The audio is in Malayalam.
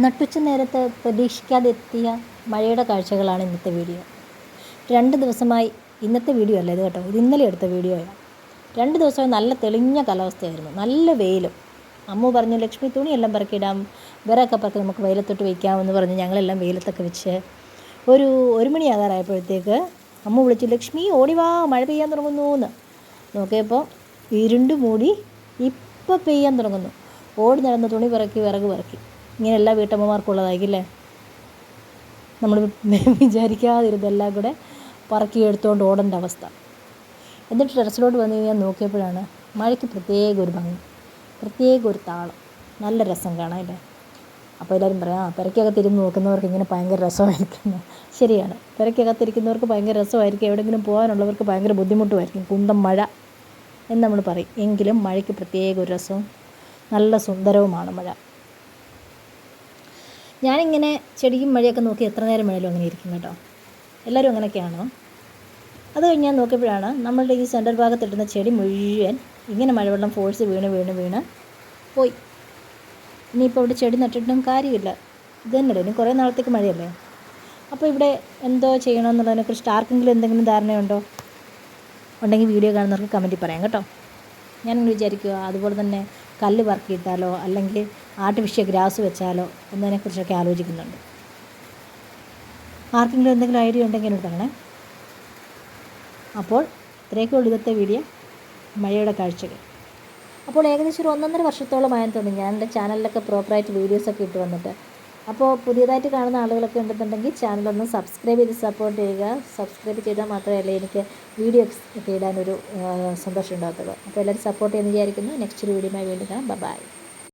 നട്ടുച്ച നേരത്ത് പ്രതീക്ഷിക്കാതെ എത്തിയ മഴയുടെ കാഴ്ചകളാണ് ഇന്നത്തെ വീഡിയോ. രണ്ട് ദിവസമായി ഇന്നത്തെ വീഡിയോ അല്ല ഇത് കേട്ടോ ഇത് ഇന്നലെ എടുത്ത വീഡിയോയാണ് രണ്ട് ദിവസമായി നല്ല തെളിഞ്ഞ കാലാവസ്ഥയായിരുന്നു നല്ല വെയിലും. അമ്മു പറഞ്ഞു ലക്ഷ്മി തുണിയെല്ലാം പറക്കിയിടാം വേറെയൊക്കെ പറക്കി നമുക്ക് വെയിലത്തോട്ട് വയ്ക്കാമെന്ന് പറഞ്ഞ് ഞങ്ങളെല്ലാം വെയിലത്തൊക്കെ വെച്ച്. ഒരു ഒരു മണിയാകാറായപ്പോഴത്തേക്ക് അമ്മു വിളിച്ചു ലക്ഷ്മി ഓടി വാ മഴ പെയ്യാൻ തുടങ്ങുന്നു എന്ന് നോക്കിയപ്പോൾ ഇരുണ്ട് മൂടി ഇപ്പോൾ പെയ്യാൻ തുടങ്ങുന്നു. ഓടി നടന്ന് തുണി പറക്കി വിറക് പറക്കി. ഇങ്ങനെ എല്ലാ വീട്ടമ്മമാർക്കുള്ളതായിരിക്കില്ലേ നമ്മൾ വിചാരിക്കാതിരുന്നെല്ലാം കൂടെ പറക്കി എടുത്തുകൊണ്ട് ഓടേണ്ട അവസ്ഥ. എന്നിട്ട് ടെറസിലോട്ട് വന്ന് കഴിഞ്ഞാൽ നോക്കിയപ്പോഴാണ് മഴയ്ക്ക് പ്രത്യേക ഒരു ഭംഗി പ്രത്യേക ഒരു താളം നല്ല രസം കാണാം അല്ലേ? അപ്പോൾ എല്ലാവരും പറയാം ആ പെരയ്ക്കകത്തിരുന്ന് നോക്കുന്നവർക്ക് ഇങ്ങനെ ഭയങ്കര രസമായിരിക്കും. ശരിയാണ്. പെരക്കകത്തിരിക്കുന്നവർക്ക് ഭയങ്കര രസമായിരിക്കും. എവിടെയെങ്കിലും പോകാനുള്ളവർക്ക് ഭയങ്കര ബുദ്ധിമുട്ടുമായിരിക്കും. കുന്തം മഴ എന്ന് നമ്മൾ പറയും. എങ്കിലും മഴയ്ക്ക് പ്രത്യേക ഒരു രസവും നല്ല സുന്ദരവുമാണ് മഴ. ഞാനിങ്ങനെ ചെടിയും മഴയൊക്കെ നോക്കി എത്ര നേരം വേണേലും അങ്ങനെ ഇരിക്കും കേട്ടോ. എല്ലാവരും അങ്ങനെയൊക്കെയാണോ. അത് കഴിഞ്ഞ് ഞാൻ നോക്കിയപ്പോഴാണ് നമ്മളുടെ ഈ സെന്റർ ഭാഗത്തിട്ടുന്ന ചെടി മുഴുവൻ ഇങ്ങനെ മഴവെള്ളം ഫോഴ്സ് വീണ് വീണ് വീണ് പോയി. ഇനിയിപ്പോൾ ഇവിടെ ചെടി നട്ടിട്ടും കാര്യമില്ല. ഇത് തന്നെയല്ലേ ഇനി കുറേ നാളത്തേക്ക് മഴയല്ലേ. അപ്പോൾ ഇവിടെ എന്തോ ചെയ്യണമെന്നുള്ളതിനെക്കുറിച്ച് ആർക്കെങ്കിലും എന്തെങ്കിലും ധാരണയുണ്ടോ? ഉണ്ടെങ്കിൽ വീഡിയോ കാണുന്നവർക്ക് കമന്റിൽ പറയാം കേട്ടോ. ഞാനിങ്ങനെ വിചാരിക്കുക അതുപോലെ തന്നെ കല്ല് വർക്ക് പറക്കിയിട്ടാലോ അല്ലെങ്കിൽ ആർട്ടിഫിഷ്യൽ ഗ്രാസ് വെച്ചാലോ എന്നതിനെക്കുറിച്ചൊക്കെ ആലോചിക്കുന്നുണ്ട്. ആർക്കെങ്കിലും എന്തെങ്കിലും ഐഡിയ ഉണ്ടെങ്കിൽ എന്നോട് തരണേ അപ്പോൾ ഇത്രയൊക്കെ ഉള്ളൂ ഇന്നത്തെ വീഡിയോ. മഴയുടെ കാഴ്ചകൾ. അപ്പോൾ ഏകദേശം ഒരു ഒന്നൊന്നര വർഷത്തോളമായെന്ന് തോന്നി ഞാൻ എന്റെ ചാനലിലൊക്കെ പ്രോപ്പറായിട്ട് വീഡിയോസൊക്കെ ഇട്ട് വന്നിട്ട്. അപ്പോൾ പുതിയതായിട്ട് കാണുന്ന ആളുകളൊക്കെ ഉണ്ടെന്നുണ്ടെങ്കിൽ ചാനലൊന്ന് സബ്സ്ക്രൈബ് ചെയ്ത് സപ്പോർട്ട് ചെയ്യുക. സബ്സ്ക്രൈബ് ചെയ്താൽ മാത്രമേ എനിക്ക് വീഡിയോ ഒക്കെ ഇടാനൊരു സന്തോഷം ഉണ്ടാകത്തുള്ളൂ. അപ്പോൾ എല്ലാവരും സപ്പോർട്ട് ചെയ്യുന്ന വിചാരിക്കുന്നു. നെക്സ്റ്റ് ഒരു വീഡിയോയുമായി വീണ്ടും കാണാം. ബൈ